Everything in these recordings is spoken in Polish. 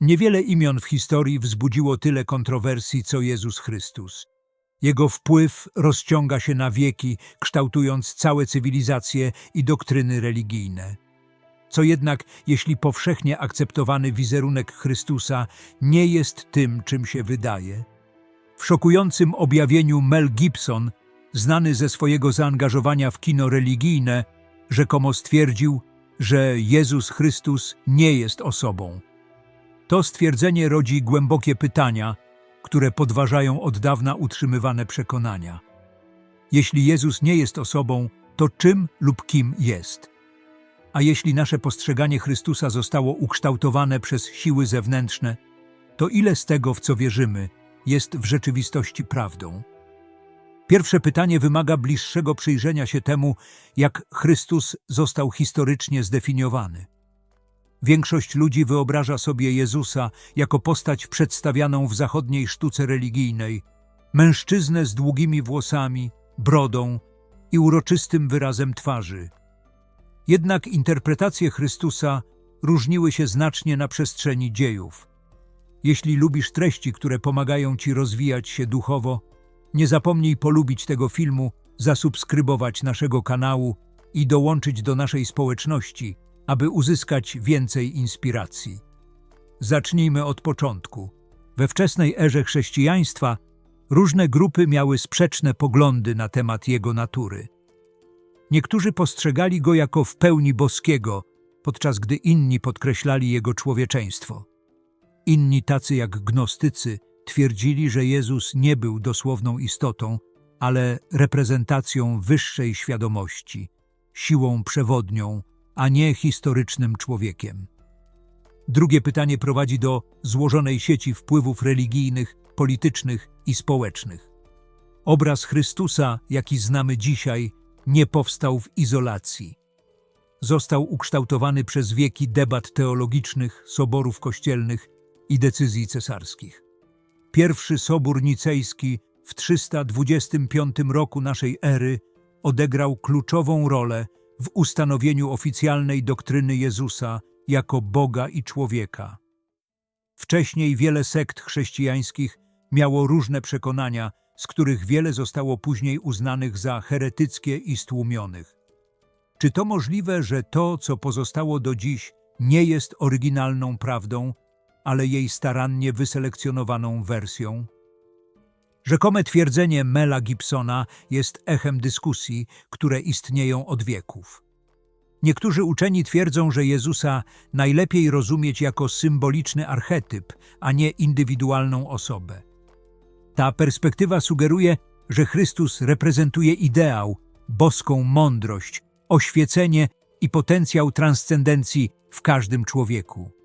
Niewiele imion w historii wzbudziło tyle kontrowersji, co Jezus Chrystus. Jego wpływ rozciąga się na wieki, kształtując całe cywilizacje i doktryny religijne. Co jednak, jeśli powszechnie akceptowany wizerunek Chrystusa nie jest tym, czym się wydaje? W szokującym objawieniu Mel Gibson, znany ze swojego zaangażowania w kino religijne, rzekomo stwierdził, że Jezus Chrystus nie jest osobą. To stwierdzenie rodzi głębokie pytania, które podważają od dawna utrzymywane przekonania. Jeśli Jezus nie jest osobą, to czym lub kim jest? A jeśli nasze postrzeganie Chrystusa zostało ukształtowane przez siły zewnętrzne, to ile z tego, w co wierzymy, jest w rzeczywistości prawdą? Pierwsze pytanie wymaga bliższego przyjrzenia się temu, jak Chrystus został historycznie zdefiniowany. Większość ludzi wyobraża sobie Jezusa jako postać przedstawianą w zachodniej sztuce religijnej, mężczyznę z długimi włosami, brodą i uroczystym wyrazem twarzy. Jednak interpretacje Chrystusa różniły się znacznie na przestrzeni dziejów. Jeśli lubisz treści, które pomagają ci rozwijać się duchowo, nie zapomnij polubić tego filmu, zasubskrybować naszego kanału i dołączyć do naszej społeczności, aby uzyskać więcej inspiracji. Zacznijmy od początku. We wczesnej erze chrześcijaństwa różne grupy miały sprzeczne poglądy na temat jego natury. Niektórzy postrzegali go jako w pełni boskiego, podczas gdy inni podkreślali jego człowieczeństwo. Inni, tacy jak gnostycy, twierdzili, że Jezus nie był dosłowną istotą, ale reprezentacją wyższej świadomości, siłą przewodnią, a nie historycznym człowiekiem. Drugie pytanie prowadzi do złożonej sieci wpływów religijnych, politycznych i społecznych. Obraz Chrystusa, jaki znamy dzisiaj, nie powstał w izolacji. Został ukształtowany przez wieki debat teologicznych, soborów kościelnych i decyzji cesarskich. Pierwszy sobór nicejski w 325 roku naszej ery odegrał kluczową rolę w ustanowieniu oficjalnej doktryny Jezusa jako Boga i człowieka. Wcześniej wiele sekt chrześcijańskich miało różne przekonania, z których wiele zostało później uznanych za heretyckie i stłumionych. Czy to możliwe, że to, co pozostało do dziś, nie jest oryginalną prawdą, ale jej starannie wyselekcjonowaną wersją? Rzekome twierdzenie Mela Gibsona jest echem dyskusji, które istnieją od wieków. Niektórzy uczeni twierdzą, że Jezusa najlepiej rozumieć jako symboliczny archetyp, a nie indywidualną osobę. Ta perspektywa sugeruje, że Chrystus reprezentuje ideał, boską mądrość, oświecenie i potencjał transcendencji w każdym człowieku.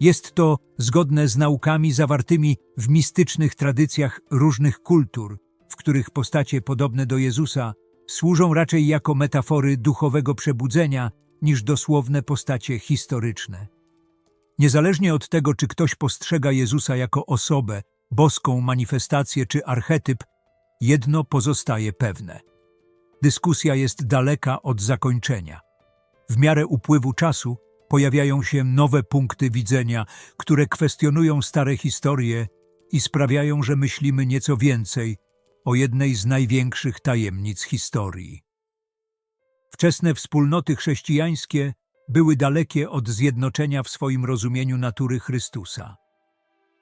Jest to zgodne z naukami zawartymi w mistycznych tradycjach różnych kultur, w których postacie podobne do Jezusa służą raczej jako metafory duchowego przebudzenia niż dosłowne postacie historyczne. Niezależnie od tego, czy ktoś postrzega Jezusa jako osobę, boską manifestację czy archetyp, jedno pozostaje pewne. Dyskusja jest daleka od zakończenia. W miarę upływu czasu pojawiają się nowe punkty widzenia, które kwestionują stare historie i sprawiają, że myślimy nieco więcej o jednej z największych tajemnic historii. Wczesne wspólnoty chrześcijańskie były dalekie od zjednoczenia w swoim rozumieniu natury Chrystusa.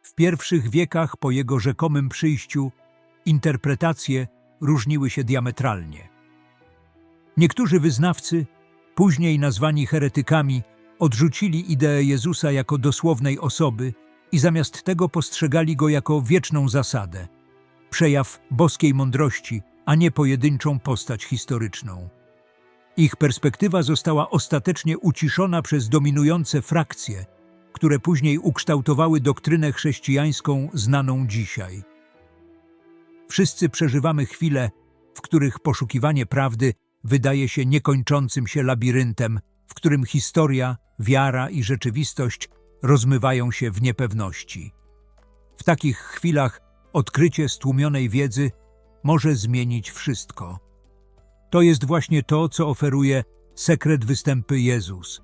W pierwszych wiekach po jego rzekomym przyjściu interpretacje różniły się diametralnie. Niektórzy wyznawcy, później nazwani heretykami, odrzucili ideę Jezusa jako dosłownej osoby i zamiast tego postrzegali go jako wieczną zasadę, przejaw boskiej mądrości, a nie pojedynczą postać historyczną. Ich perspektywa została ostatecznie uciszona przez dominujące frakcje, które później ukształtowały doktrynę chrześcijańską znaną dzisiaj. Wszyscy przeżywamy chwile, w których poszukiwanie prawdy wydaje się niekończącym się labiryntem, w którym historia, wiara i rzeczywistość rozmywają się w niepewności. W takich chwilach odkrycie stłumionej wiedzy może zmienić wszystko. To jest właśnie to, co oferuje sekret występy Jezus.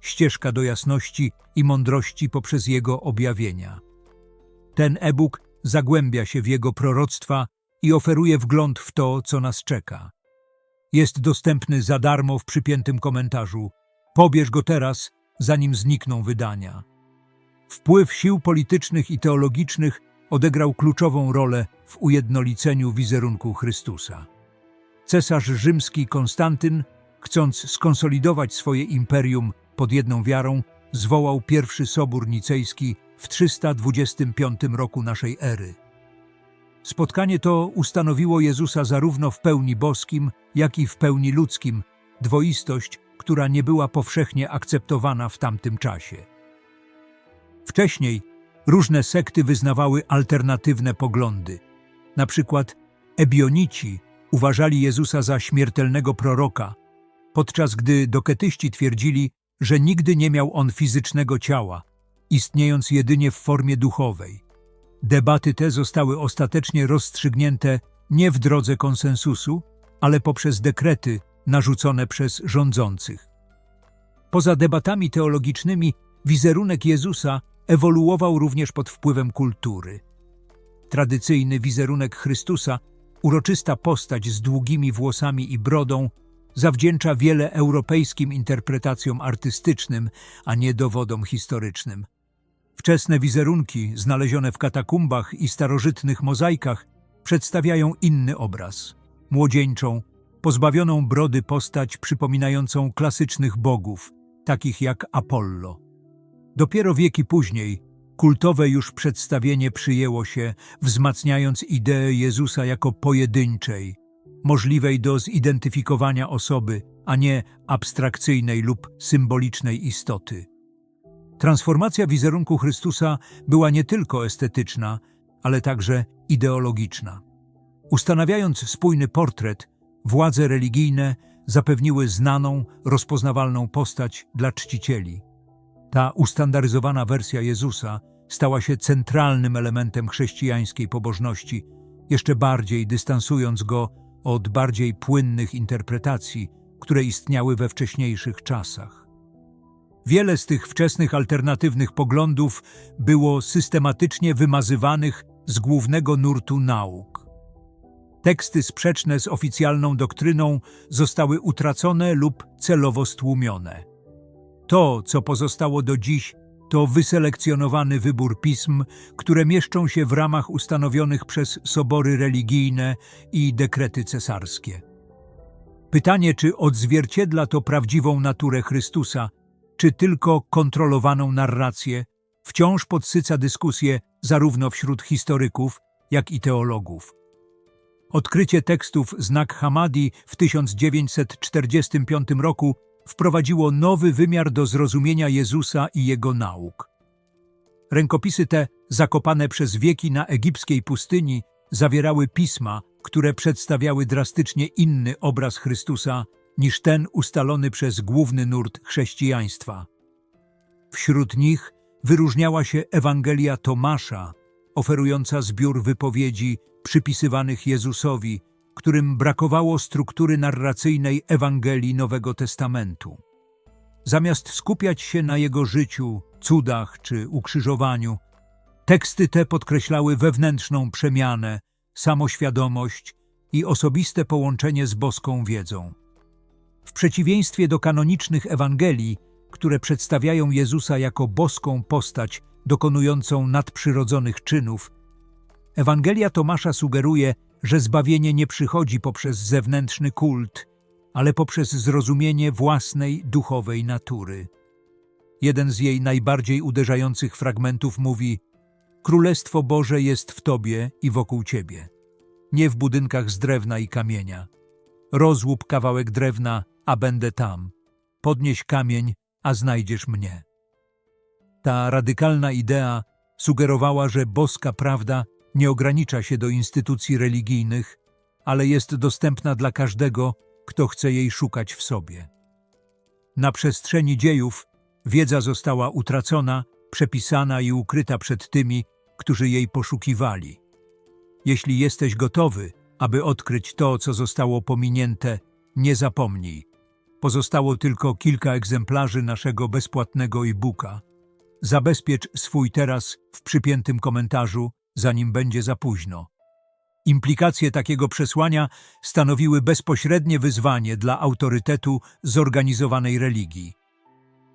ścieżka do jasności i mądrości poprzez Jego objawienia. Ten e-book zagłębia się w Jego proroctwa i oferuje wgląd w to, co nas czeka. Jest dostępny za darmo w przypiętym komentarzu. Pobierz go teraz, zanim znikną wydania. Wpływ sił politycznych i teologicznych odegrał kluczową rolę w ujednoliceniu wizerunku Chrystusa. Cesarz rzymski Konstantyn, chcąc skonsolidować swoje imperium pod jedną wiarą, zwołał pierwszy Sobór Nicejski w 325 roku naszej ery. Spotkanie to ustanowiło Jezusa zarówno w pełni boskim, jak i w pełni ludzkim, dwoistość, która nie była powszechnie akceptowana w tamtym czasie. Wcześniej różne sekty wyznawały alternatywne poglądy. Na przykład Ebionici uważali Jezusa za śmiertelnego proroka, podczas gdy doketyści twierdzili, że nigdy nie miał on fizycznego ciała, istniejąc jedynie w formie duchowej. Debaty te zostały ostatecznie rozstrzygnięte nie w drodze konsensusu, ale poprzez dekrety narzucone przez rządzących. Poza debatami teologicznymi, wizerunek Jezusa ewoluował również pod wpływem kultury. Tradycyjny wizerunek Chrystusa, uroczysta postać z długimi włosami i brodą, zawdzięcza wiele europejskim interpretacjom artystycznym, a nie dowodom historycznym. Wczesne wizerunki, znalezione w katakumbach i starożytnych mozaikach, przedstawiają inny obraz. Młodzieńczą, pozbawioną brody postać przypominającą klasycznych bogów, takich jak Apollo. Dopiero wieki później kultowe już przedstawienie przyjęło się, wzmacniając ideę Jezusa jako pojedynczej, możliwej do zidentyfikowania osoby, a nie abstrakcyjnej lub symbolicznej istoty. Transformacja wizerunku Chrystusa była nie tylko estetyczna, ale także ideologiczna. Ustanawiając spójny portret, władze religijne zapewniły znaną, rozpoznawalną postać dla czcicieli. Ta ustandaryzowana wersja Jezusa stała się centralnym elementem chrześcijańskiej pobożności, jeszcze bardziej dystansując go od bardziej płynnych interpretacji, które istniały we wcześniejszych czasach. Wiele z tych wczesnych alternatywnych poglądów było systematycznie wymazywanych z głównego nurtu nauk. Teksty sprzeczne z oficjalną doktryną zostały utracone lub celowo stłumione. To, co pozostało do dziś, to wyselekcjonowany wybór pism, które mieszczą się w ramach ustanowionych przez sobory religijne i dekrety cesarskie. Pytanie, czy odzwierciedla to prawdziwą naturę Chrystusa, czy tylko kontrolowaną narrację, wciąż podsyca dyskusję zarówno wśród historyków, jak i teologów. Odkrycie tekstów Znak Hamadi w 1945 roku wprowadziło nowy wymiar do zrozumienia Jezusa i Jego nauk. Rękopisy te, zakopane przez wieki na egipskiej pustyni, zawierały pisma, które przedstawiały drastycznie inny obraz Chrystusa niż ten ustalony przez główny nurt chrześcijaństwa. Wśród nich wyróżniała się Ewangelia Tomasza, oferująca zbiór wypowiedzi przypisywanych Jezusowi, którym brakowało struktury narracyjnej Ewangelii Nowego Testamentu. Zamiast skupiać się na jego życiu, cudach czy ukrzyżowaniu, teksty te podkreślały wewnętrzną przemianę, samoświadomość i osobiste połączenie z boską wiedzą. W przeciwieństwie do kanonicznych Ewangelii, które przedstawiają Jezusa jako boską postać dokonującą nadprzyrodzonych czynów, Ewangelia Tomasza sugeruje, że zbawienie nie przychodzi poprzez zewnętrzny kult, ale poprzez zrozumienie własnej duchowej natury. Jeden z jej najbardziej uderzających fragmentów mówi: Królestwo Boże jest w Tobie i wokół Ciebie, nie w budynkach z drewna i kamienia. Rozłup kawałek drewna, a będę tam. Podnieś kamień, a znajdziesz mnie. Ta radykalna idea sugerowała, że boska prawda nie ogranicza się do instytucji religijnych, ale jest dostępna dla każdego, kto chce jej szukać w sobie. Na przestrzeni dziejów wiedza została utracona, przepisana i ukryta przed tymi, którzy jej poszukiwali. Jeśli jesteś gotowy, aby odkryć to, co zostało pominięte, nie zapomnij. Pozostało tylko kilka egzemplarzy naszego bezpłatnego e-booka. Zabezpiecz swój teraz w przypiętym komentarzu, zanim będzie za późno. Implikacje takiego przesłania stanowiły bezpośrednie wyzwanie dla autorytetu zorganizowanej religii.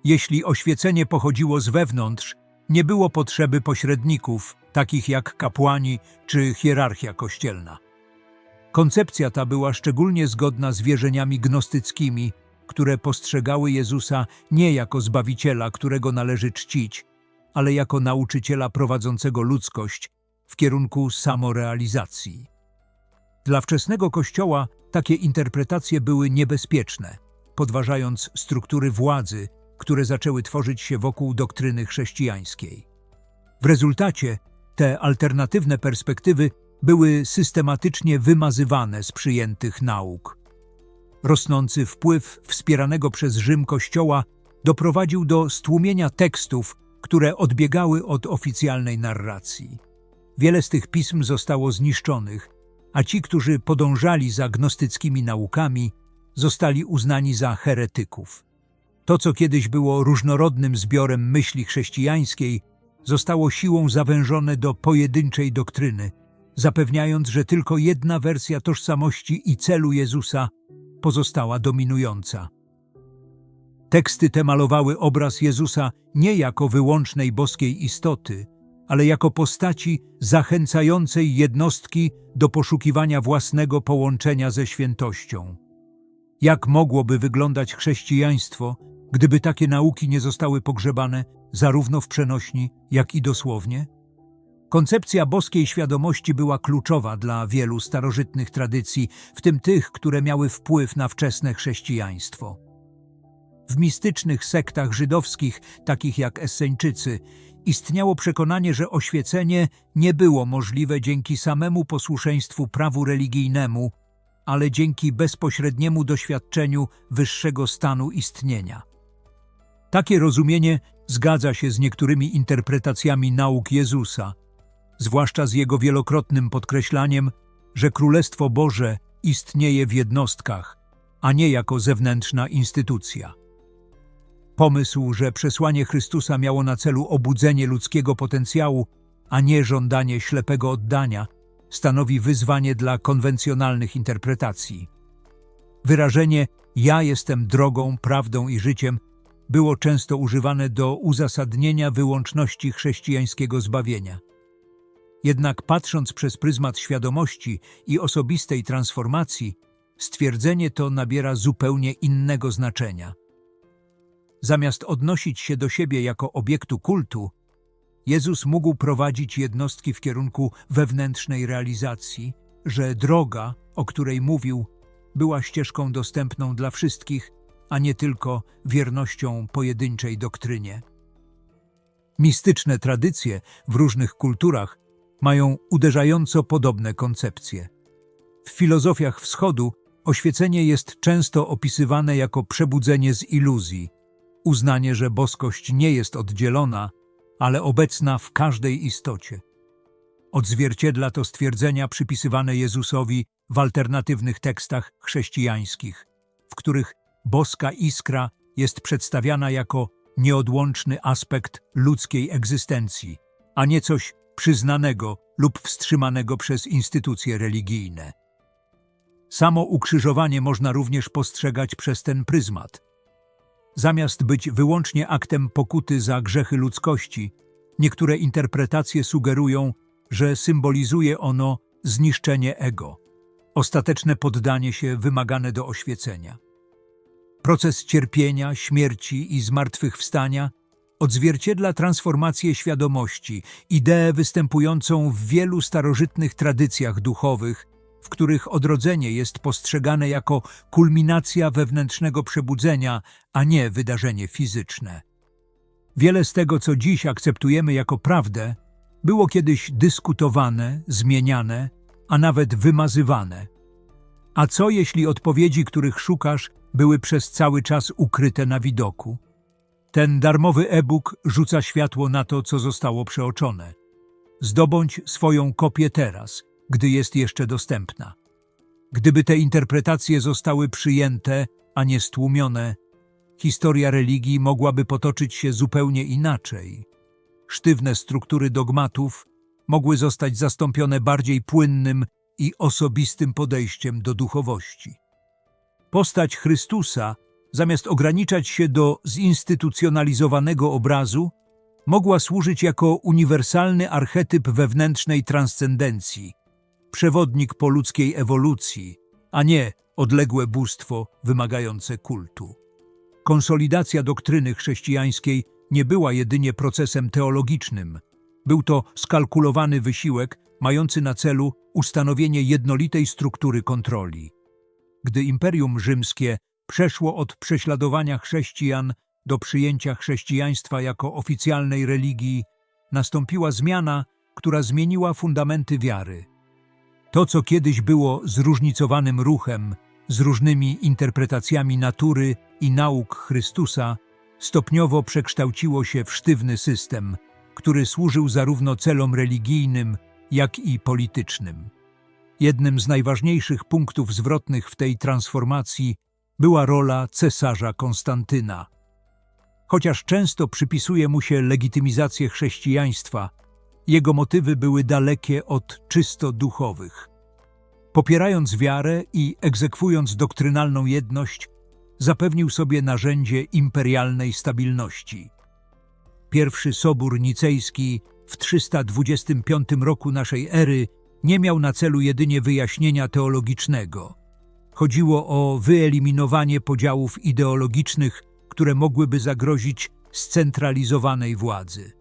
Jeśli oświecenie pochodziło z wewnątrz, nie było potrzeby pośredników, takich jak kapłani czy hierarchia kościelna. Koncepcja ta była szczególnie zgodna z wierzeniami gnostyckimi, które postrzegały Jezusa nie jako zbawiciela, którego należy czcić, ale jako nauczyciela prowadzącego ludzkość w kierunku samorealizacji. Dla wczesnego Kościoła takie interpretacje były niebezpieczne, podważając struktury władzy, które zaczęły tworzyć się wokół doktryny chrześcijańskiej. W rezultacie te alternatywne perspektywy były systematycznie wymazywane z przyjętych nauk. Rosnący wpływ wspieranego przez Rzym Kościoła doprowadził do stłumienia tekstów, które odbiegały od oficjalnej narracji. Wiele z tych pism zostało zniszczonych, a ci, którzy podążali za gnostyckimi naukami, zostali uznani za heretyków. To, co kiedyś było różnorodnym zbiorem myśli chrześcijańskiej, zostało siłą zawężone do pojedynczej doktryny, zapewniając, że tylko jedna wersja tożsamości i celu Jezusa pozostała dominująca. Teksty te malowały obraz Jezusa nie jako wyłącznej boskiej istoty, ale jako postaci zachęcającej jednostki do poszukiwania własnego połączenia ze świętością. Jak mogłoby wyglądać chrześcijaństwo, gdyby takie nauki nie zostały pogrzebane zarówno w przenośni, jak i dosłownie? Koncepcja boskiej świadomości była kluczowa dla wielu starożytnych tradycji, w tym tych, które miały wpływ na wczesne chrześcijaństwo. W mistycznych sektach żydowskich, takich jak Esseńczycy, istniało przekonanie, że oświecenie nie było możliwe dzięki samemu posłuszeństwu prawu religijnemu, ale dzięki bezpośredniemu doświadczeniu wyższego stanu istnienia. Takie rozumienie zgadza się z niektórymi interpretacjami nauk Jezusa, zwłaszcza z jego wielokrotnym podkreślaniem, że Królestwo Boże istnieje w jednostkach, a nie jako zewnętrzna instytucja. Pomysł, że przesłanie Chrystusa miało na celu obudzenie ludzkiego potencjału, a nie żądanie ślepego oddania, stanowi wyzwanie dla konwencjonalnych interpretacji. Wyrażenie ja jestem drogą, prawdą i życiem było często używane do uzasadnienia wyłączności chrześcijańskiego zbawienia. Jednak patrząc przez pryzmat świadomości i osobistej transformacji, stwierdzenie to nabiera zupełnie innego znaczenia. Zamiast odnosić się do siebie jako obiektu kultu, Jezus mógł prowadzić jednostki w kierunku wewnętrznej realizacji, że droga, o której mówił, była ścieżką dostępną dla wszystkich, a nie tylko wiernością pojedynczej doktrynie. Mistyczne tradycje w różnych kulturach mają uderzająco podobne koncepcje. W filozofiach wschodu oświecenie jest często opisywane jako przebudzenie z iluzji, uznanie, że boskość nie jest oddzielona, ale obecna w każdej istocie. Odzwierciedla to stwierdzenia przypisywane Jezusowi w alternatywnych tekstach chrześcijańskich, w których boska iskra jest przedstawiana jako nieodłączny aspekt ludzkiej egzystencji, a nie coś przyznanego lub wstrzymanego przez instytucje religijne. Samo ukrzyżowanie można również postrzegać przez ten pryzmat. Zamiast być wyłącznie aktem pokuty za grzechy ludzkości, niektóre interpretacje sugerują, że symbolizuje ono zniszczenie ego, ostateczne poddanie się wymagane do oświecenia. Proces cierpienia, śmierci i zmartwychwstania odzwierciedla transformację świadomości, ideę występującą w wielu starożytnych tradycjach duchowych, w których odrodzenie jest postrzegane jako kulminacja wewnętrznego przebudzenia, a nie wydarzenie fizyczne. Wiele z tego, co dziś akceptujemy jako prawdę, było kiedyś dyskutowane, zmieniane, a nawet wymazywane. A co jeśli odpowiedzi, których szukasz, były przez cały czas ukryte na widoku? Ten darmowy e-book rzuca światło na to, co zostało przeoczone. Zdobądź swoją kopię teraz, gdy jest jeszcze dostępna. Gdyby te interpretacje zostały przyjęte, a nie stłumione, historia religii mogłaby potoczyć się zupełnie inaczej. Sztywne struktury dogmatów mogły zostać zastąpione bardziej płynnym i osobistym podejściem do duchowości. Postać Chrystusa, zamiast ograniczać się do zinstytucjonalizowanego obrazu, mogła służyć jako uniwersalny archetyp wewnętrznej transcendencji, przewodnik po ludzkiej ewolucji, a nie odległe bóstwo wymagające kultu. Konsolidacja doktryny chrześcijańskiej nie była jedynie procesem teologicznym. Był to skalkulowany wysiłek mający na celu ustanowienie jednolitej struktury kontroli. Gdy Imperium Rzymskie przeszło od prześladowania chrześcijan do przyjęcia chrześcijaństwa jako oficjalnej religii, nastąpiła zmiana, która zmieniła fundamenty wiary. To, co kiedyś było zróżnicowanym ruchem, z różnymi interpretacjami natury i nauk Chrystusa, stopniowo przekształciło się w sztywny system, który służył zarówno celom religijnym, jak i politycznym. Jednym z najważniejszych punktów zwrotnych w tej transformacji była rola cesarza Konstantyna. Chociaż często przypisuje mu się legitymizację chrześcijaństwa, jego motywy były dalekie od czysto duchowych. Popierając wiarę i egzekwując doktrynalną jedność, zapewnił sobie narzędzie imperialnej stabilności. Pierwszy Sobór Nicejski w 325 roku naszej ery nie miał na celu jedynie wyjaśnienia teologicznego. Chodziło o wyeliminowanie podziałów ideologicznych, które mogłyby zagrozić scentralizowanej władzy.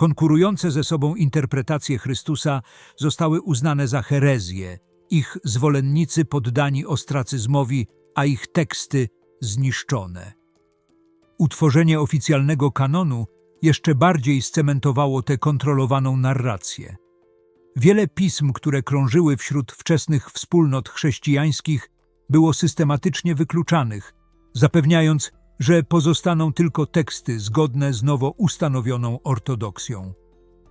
Konkurujące ze sobą interpretacje Chrystusa zostały uznane za herezję, ich zwolennicy poddani ostracyzmowi, a ich teksty zniszczone. Utworzenie oficjalnego kanonu jeszcze bardziej scementowało tę kontrolowaną narrację. Wiele pism, które krążyły wśród wczesnych wspólnot chrześcijańskich, było systematycznie wykluczanych, zapewniając, że pozostaną tylko teksty zgodne z nowo ustanowioną ortodoksją.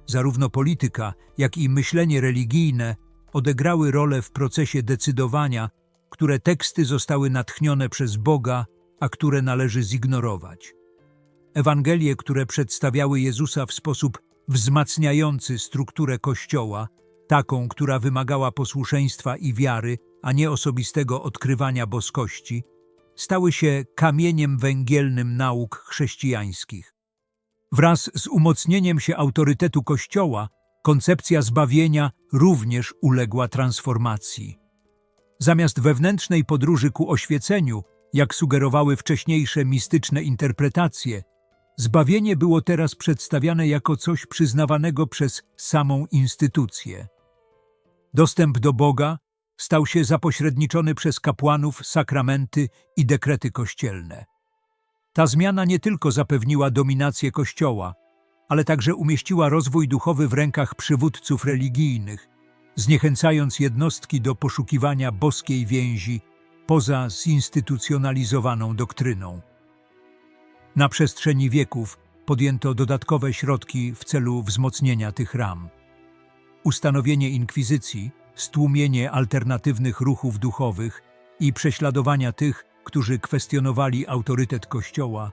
Zarówno polityka, jak i myślenie religijne odegrały rolę w procesie decydowania, które teksty zostały natchnione przez Boga, a które należy zignorować. Ewangelie, które przedstawiały Jezusa w sposób wzmacniający strukturę Kościoła, taką, która wymagała posłuszeństwa i wiary, a nie osobistego odkrywania boskości, stały się kamieniem węgielnym nauk chrześcijańskich. Wraz z umocnieniem się autorytetu Kościoła, koncepcja zbawienia również uległa transformacji. Zamiast wewnętrznej podróży ku oświeceniu, jak sugerowały wcześniejsze mistyczne interpretacje, zbawienie było teraz przedstawiane jako coś przyznawanego przez samą instytucję. Dostęp do Boga stał się zapośredniczony przez kapłanów, sakramenty i dekrety kościelne. Ta zmiana nie tylko zapewniła dominację Kościoła, ale także umieściła rozwój duchowy w rękach przywódców religijnych, zniechęcając jednostki do poszukiwania boskiej więzi poza zinstytucjonalizowaną doktryną. Na przestrzeni wieków podjęto dodatkowe środki w celu wzmocnienia tych ram. Ustanowienie inkwizycji, stłumienie alternatywnych ruchów duchowych i prześladowania tych, którzy kwestionowali autorytet Kościoła,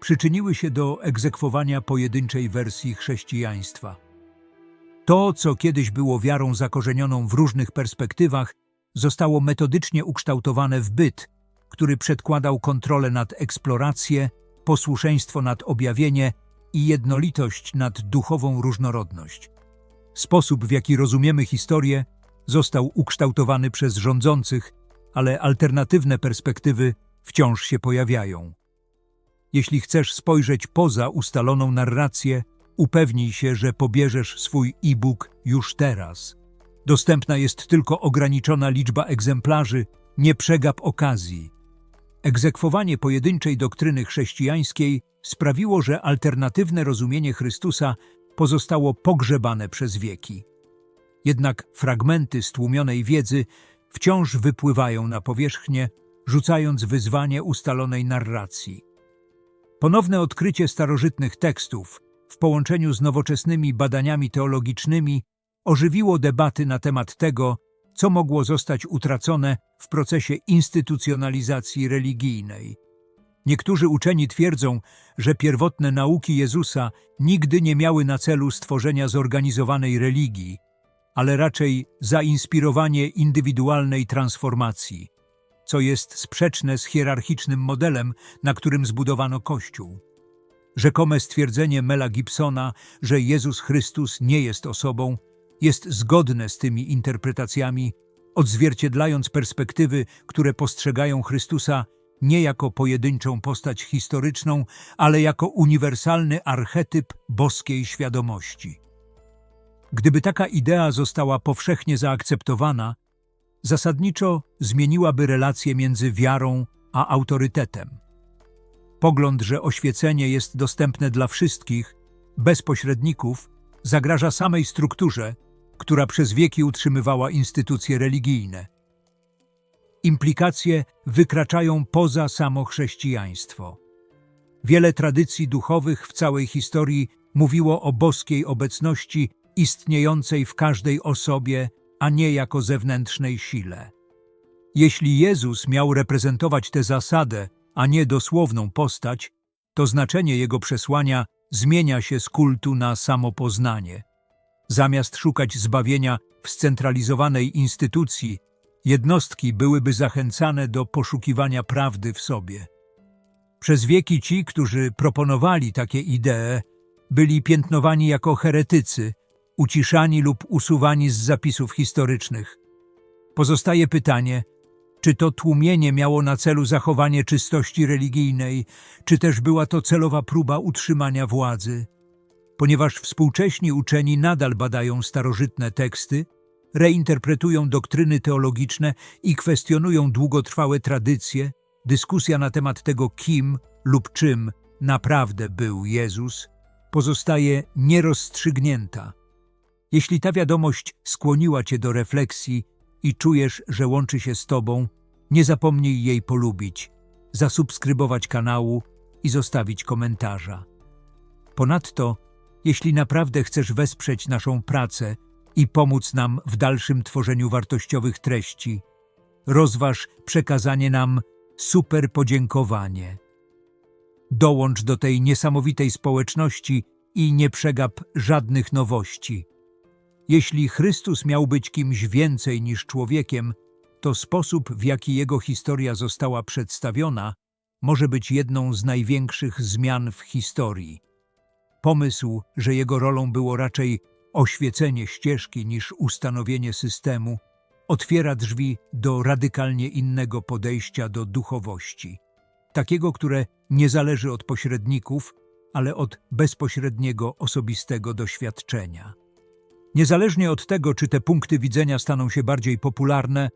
przyczyniły się do egzekwowania pojedynczej wersji chrześcijaństwa. To, co kiedyś było wiarą zakorzenioną w różnych perspektywach, zostało metodycznie ukształtowane w byt, który przedkładał kontrolę nad eksplorację, posłuszeństwo nad objawienie i jednolitość nad duchową różnorodność. Sposób, w jaki rozumiemy historię, został ukształtowany przez rządzących, ale alternatywne perspektywy wciąż się pojawiają. Jeśli chcesz spojrzeć poza ustaloną narrację, upewnij się, że pobierzesz swój e-book już teraz. Dostępna jest tylko ograniczona liczba egzemplarzy, nie przegap okazji. Egzekwowanie pojedynczej doktryny chrześcijańskiej sprawiło, że alternatywne rozumienie Chrystusa pozostało pogrzebane przez wieki. Jednak fragmenty stłumionej wiedzy wciąż wypływają na powierzchnię, rzucając wyzwanie ustalonej narracji. Ponowne odkrycie starożytnych tekstów w połączeniu z nowoczesnymi badaniami teologicznymi ożywiło debaty na temat tego, co mogło zostać utracone w procesie instytucjonalizacji religijnej. Niektórzy uczeni twierdzą, że pierwotne nauki Jezusa nigdy nie miały na celu stworzenia zorganizowanej religii, ale raczej zainspirowanie indywidualnej transformacji, co jest sprzeczne z hierarchicznym modelem, na którym zbudowano Kościół. Rzekome stwierdzenie Mela Gibsona, że Jezus Chrystus nie jest osobą, jest zgodne z tymi interpretacjami, odzwierciedlając perspektywy, które postrzegają Chrystusa nie jako pojedynczą postać historyczną, ale jako uniwersalny archetyp boskiej świadomości. Gdyby taka idea została powszechnie zaakceptowana, zasadniczo zmieniłaby relacje między wiarą a autorytetem. Pogląd, że oświecenie jest dostępne dla wszystkich, bez pośredników, zagraża samej strukturze, która przez wieki utrzymywała instytucje religijne. Implikacje wykraczają poza samo chrześcijaństwo. Wiele tradycji duchowych w całej historii mówiło o boskiej obecności istniejącej w każdej osobie, a nie jako zewnętrznej sile. Jeśli Jezus miał reprezentować tę zasadę, a nie dosłowną postać, to znaczenie jego przesłania zmienia się z kultu na samopoznanie. Zamiast szukać zbawienia w scentralizowanej instytucji, jednostki byłyby zachęcane do poszukiwania prawdy w sobie. Przez wieki ci, którzy proponowali takie idee, byli piętnowani jako heretycy, uciszani lub usuwani z zapisów historycznych. Pozostaje pytanie, czy to tłumienie miało na celu zachowanie czystości religijnej, czy też była to celowa próba utrzymania władzy? Ponieważ współcześni uczeni nadal badają starożytne teksty, reinterpretują doktryny teologiczne i kwestionują długotrwałe tradycje, dyskusja na temat tego, kim lub czym naprawdę był Jezus, pozostaje nierozstrzygnięta. Jeśli ta wiadomość skłoniła Cię do refleksji i czujesz, że łączy się z Tobą, nie zapomnij jej polubić, zasubskrybować kanału i zostawić komentarza. Ponadto, jeśli naprawdę chcesz wesprzeć naszą pracę i pomóc nam w dalszym tworzeniu wartościowych treści, rozważ przekazanie nam super podziękowanie. Dołącz do tej niesamowitej społeczności i nie przegap żadnych nowości. Jeśli Chrystus miał być kimś więcej niż człowiekiem, to sposób, w jaki jego historia została przedstawiona, może być jedną z największych zmian w historii. Pomysł, że jego rolą było raczej oświecenie ścieżki niż ustanowienie systemu, otwiera drzwi do radykalnie innego podejścia do duchowości. Takiego, które nie zależy od pośredników, ale od bezpośredniego osobistego doświadczenia. Niezależnie od tego, czy te punkty widzenia staną się bardziej popularne,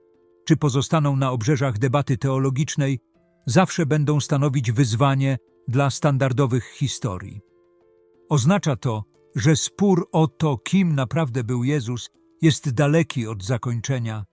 czy pozostaną na obrzeżach debaty teologicznej, zawsze będą stanowić wyzwanie dla standardowych historii. Oznacza to, że spór o to, kim naprawdę był Jezus, jest daleki od zakończenia